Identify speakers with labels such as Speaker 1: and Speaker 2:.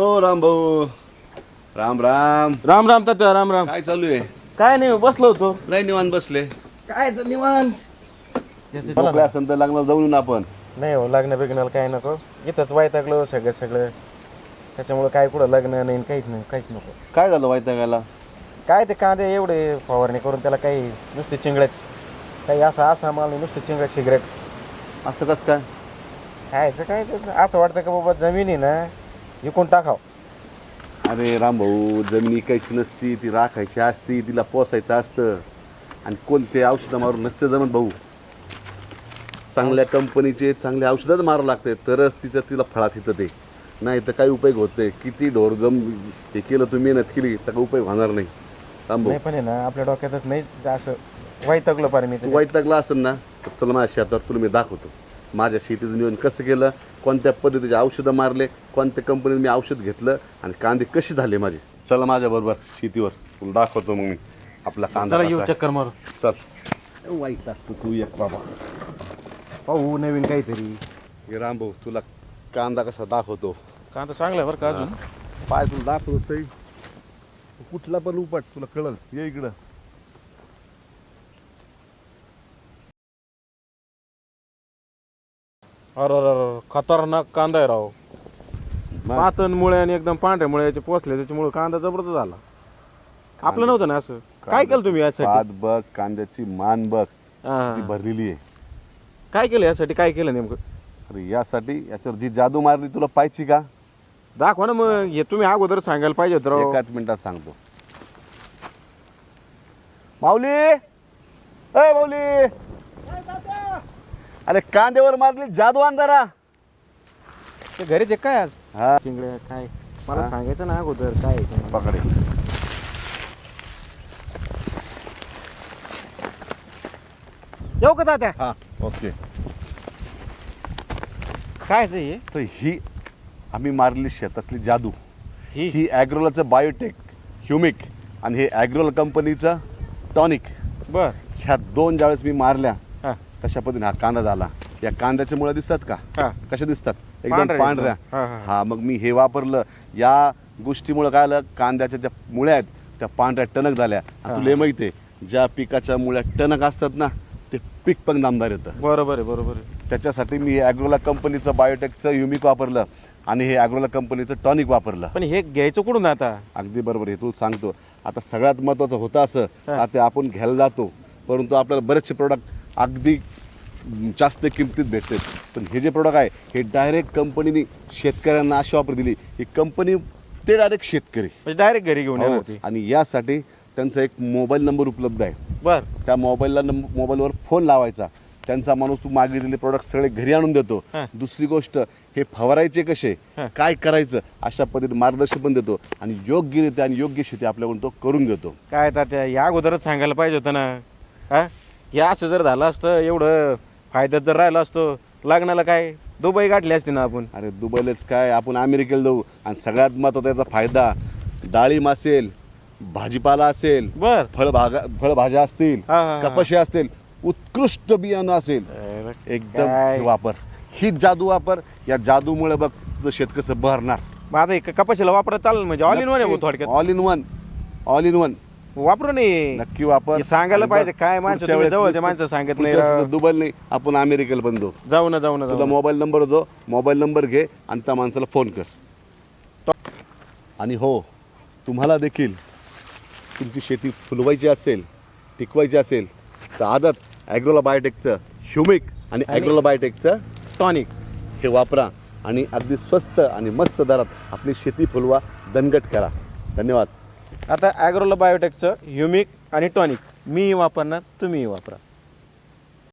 Speaker 1: ओ राम भाऊ. राम राम.
Speaker 2: राम राम तात्या राम राम.
Speaker 1: काय चालू आहे?
Speaker 2: काय नाही बसलो होतो.
Speaker 1: लय निवांत बसले.
Speaker 2: काय निवांत?
Speaker 1: मोकळ्या असेल तर लग्नाला जाऊन येऊ ना आपण.
Speaker 2: नाही हो लग्न बिग्नाला काय नको. इथंच वायतागलो सगळं सगळं. त्याच्यामुळे काय कुठं लग्न नाही काहीच नाही काहीच नको.
Speaker 1: काय झालं वैतागायला?
Speaker 2: काय ते कांदे एवढे फवारणी करून त्याला काही नुसते चिंगड्याच काही असं असं मला नुसते चिंगड्या सिगरेट.
Speaker 1: असं कसं काय?
Speaker 2: खायचं काय ते? असं वाटतं का बाबा जमिनी ना विकून टाकाव.
Speaker 1: अरे राम भाऊ जमीन इकायची नसती ती राखायची असती तिला पोसायचं असतं. आणि कोणते औषधं मारून नसते जमत भाऊ. चांगल्या कंपनीचे चांगले औषधच मारावं लागते. तरच तिचं तिला फळास येतं ते. नाही तर काही उपयोग होत किती ढोर जम हे केलं तुम्ही मेहनत केली तर काही उपयोग होणार नाही.
Speaker 2: नाही पण आहे ना आपल्या डोक्यातच नाही असं वैतागलो पार मी
Speaker 1: तू
Speaker 2: त्याच्यात.
Speaker 1: वैतागला असेल ना तर चल माझ्या शेतावर तुला मी दाखवतो. माझ्या शेतीचं नियोजन कसं केलं कोणत्या पद्धतीचे औषधं मारले कोणत्या कंपनीत मी औषध घेतलं आणि कांदे कसे झाले माझे? चला माझ्या बरोबर शेतीवर. तुला दाखवतो मग मी. आपला कांदा
Speaker 2: जरा
Speaker 1: कसा
Speaker 2: येऊ
Speaker 1: आहे.
Speaker 2: चक्कर मारू.
Speaker 1: चल. वैताग तू एक बाबा.
Speaker 2: पाहू नवीन काहीतरी.
Speaker 1: हे राम भाऊ तुला कांदा कसा दाखवतो?
Speaker 2: कांदा चांगला आहे बरं का अजून?
Speaker 1: पाय तुला दाखवतो कुठला पण उपाट तुला कळल. ये इकडं.
Speaker 2: अरे अरे खतरनाक कांदा आहे राव. पातन मुळे आणि एकदम पांढऱ्या मुळ्याचे पोचले त्याच्यामुळे कांदा जबरदस्त झाला. आपलं नव्हतं ना असं? काय केलं तुम्ही यासाठी?
Speaker 1: पात बघ कांद्याची मान बघ
Speaker 2: हा.
Speaker 1: भरलेली आहे.
Speaker 2: काय केलं यासाठी? काय केलं नेमकं?
Speaker 1: अरे यासाठी याच्यावर जी जादू मारली तुला पाहिजे का?
Speaker 2: दाखवा ना मग. हे तुम्ही अगोदर सांगायला पाहिजे होतं राव.
Speaker 1: एकाच मिनिटात सांगतो. माऊली! अय माऊली! अरे कांद्यावर मारली जादू आण जरा.
Speaker 2: ते घरीच आहे काय आज?
Speaker 1: हा.
Speaker 2: चिंगड्या काय? मला. सांगायचं ना अगोदर काय आहे ते.
Speaker 1: पकडे.
Speaker 2: येऊ का तात्या?
Speaker 1: हा ओके.
Speaker 2: काय हे?
Speaker 1: तर ही आम्ही मारली शेतातली जादू.
Speaker 2: ही?
Speaker 1: ही ॲग्रोलाचं बायोटेक ह्युमिक आणि हे ॲग्रोल कंपनीचं टॉनिक
Speaker 2: बर.
Speaker 1: ह्या दोन ज्यावेळेस मी मारल्या तशा पद्धतीने हा कांदा झाला? या कांद्याच्या मुळं दिसतात का? कशा दिसतात? एकदम
Speaker 2: पांढऱ्या. हा,
Speaker 1: मग मी हे वापरलं. या गोष्टीमुळे काय आलं कांद्याच्या ज्या मुळ्या आहेत त्या पांढऱ्या टणक झाल्या. तुला माहिती आहे ज्या पिकाच्या मुळ्या टणक असतात ना ते पीक पण नामदार येतं.
Speaker 2: बरोबर आहे बरोबर आहे.
Speaker 1: त्याच्यासाठी मी ॲग्रोला कंपनीचं बायोटेकचं युमिक वापरलं आणि हे ॲग्रोला कंपनीचं टॉनिक वापरलं.
Speaker 2: पण हे घ्यायचं कुठून आता?
Speaker 1: अगदी बरोबर हे तुला सांगतो. आता सगळ्यात महत्त्वाचं होतं असं. आता आपण घ्यायला जातो परंतु आपल्याला बरेचसे प्रोडक्ट अगदी जास्त किमतीत भेटतात पण हे जे प्रोडक्ट आहे हे डायरेक्ट कंपनीने शेतकऱ्यांना अशी ऑफर दिली. ही कंपनी ते डायरेक्ट शेतकरी.
Speaker 2: म्हणजे डायरेक्ट घरी घेऊन
Speaker 1: हो.
Speaker 2: येणार
Speaker 1: आणि यासाठी त्यांचा एक मोबाईल नंबर उपलब्ध आहे.
Speaker 2: बर.
Speaker 1: त्या मोबाईलला नंब- मोबाईलवर फोन लावायचा. त्यांचा माणूस तू मागितलेले प्रोडक्ट सगळे घरी आणून देतो.
Speaker 2: हा.
Speaker 1: दुसरी गोष्ट हे फवारायचे कसे?
Speaker 2: हा.
Speaker 1: काय करायचं? अशा पद्धतीने मार्गदर्शन पण देतो. आणि योग्यरित्या आणि योग्य शेती आपल्याकडून तो करून घेतो
Speaker 2: काय तात्या या अगोदरच सांगायला पाहिजे होतं ना. हा? या असं जर झालं असतं एवढं फायद्यात जर राहिलं असतं लग्नाला काय दुबई गाठली असती ना आपण?
Speaker 1: अरे दुबईलाच काय आपण अमेरिकेला जाऊ. आणि सगळ्यात महत्त्वाचा त्याचा फायदा डाळिंब असेल भाजीपाला असेल
Speaker 2: बर.
Speaker 1: फळभागा फळभाज्या असतील
Speaker 2: हा, हा, हा.
Speaker 1: कपाशी असेल उत्कृष्ट बियाणं असेल. एकदम
Speaker 2: काय?
Speaker 1: हे वापर. ही जादू वापर या जादूमुळे बघ तुझं शेत कसं बहरणार
Speaker 2: आता हे कपाशीला वापरत चालेल म्हणजे ऑल इन वन आहे थोडक्यात.
Speaker 1: All in one all in one
Speaker 2: वापरू नये
Speaker 1: नक्की वापर
Speaker 2: हे सांगायला
Speaker 1: आणि बघ,
Speaker 2: पाहिजे. काय माणसं
Speaker 1: पुढच्या
Speaker 2: तुम्ही
Speaker 1: वेळेस
Speaker 2: जवळचे
Speaker 1: नुसतं-
Speaker 2: माणसं सांगत नाही
Speaker 1: पुढच्या वेळेस
Speaker 2: राव.
Speaker 1: दुबईला नाही आपण अमेरिकेला पण जाऊ
Speaker 2: जाऊ ना जाऊ ना
Speaker 1: तुला
Speaker 2: जाऊ ना.
Speaker 1: मोबाईल नंबर होतो मोबाईल नंबर घे आणि त्या माणसाला फोन कर आणि हो तुम्हाला देखील तुमची शेती फुलवायची असेल टिकवायची असेल तर आजच ॲग्रोला बायोटेकचं ह्युमिक आणि
Speaker 2: आणि-
Speaker 1: ॲग्रोला बायोटेकचं
Speaker 2: टॉनिक
Speaker 1: हे वापरा आणि अगदी स्वस्त आणि मस्त दरात आपली शेती फुलवा दणगट करा धन्यवाद
Speaker 2: आता ॲग्रोला बायोटेकचं ह्युमिक आणि टॉनिक मीही वापरणार तुम्हीही वापरा.